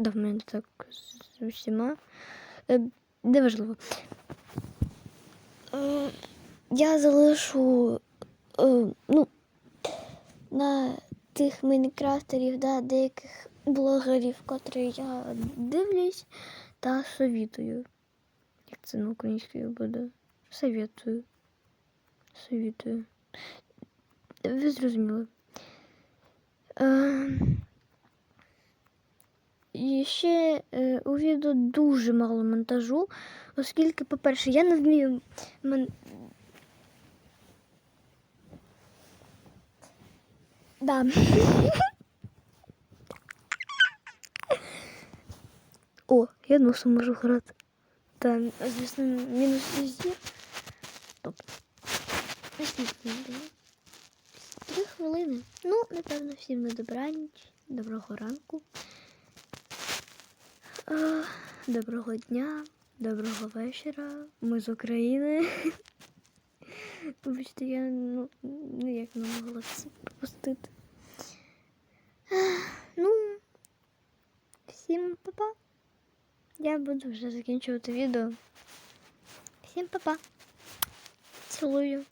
Да, мене так з усіма. Е, Неважливо. Е, Я залишу е, ну, на тих мінікрафтерів, да, деяких блогерів, котрі я дивлюсь та совітую. Як це на українською буде? Совітую. Совітую. Ви зрозуміли. І ще е, у відео дуже мало монтажу, оскільки, по-перше, я не вмію. Мен... Да. О, я носом можу грати. Та, звісно, мінус мені було? Три хвилини. Ну, напевно, всім на добраніч. Доброго ранку. Доброго дня, доброго вечора. Ми з України. Вибачте, я ну, ніяк не могла це пропустити. Ну, всім па-па. Я буду вже закінчувати відео. Всім па-па. Цілую.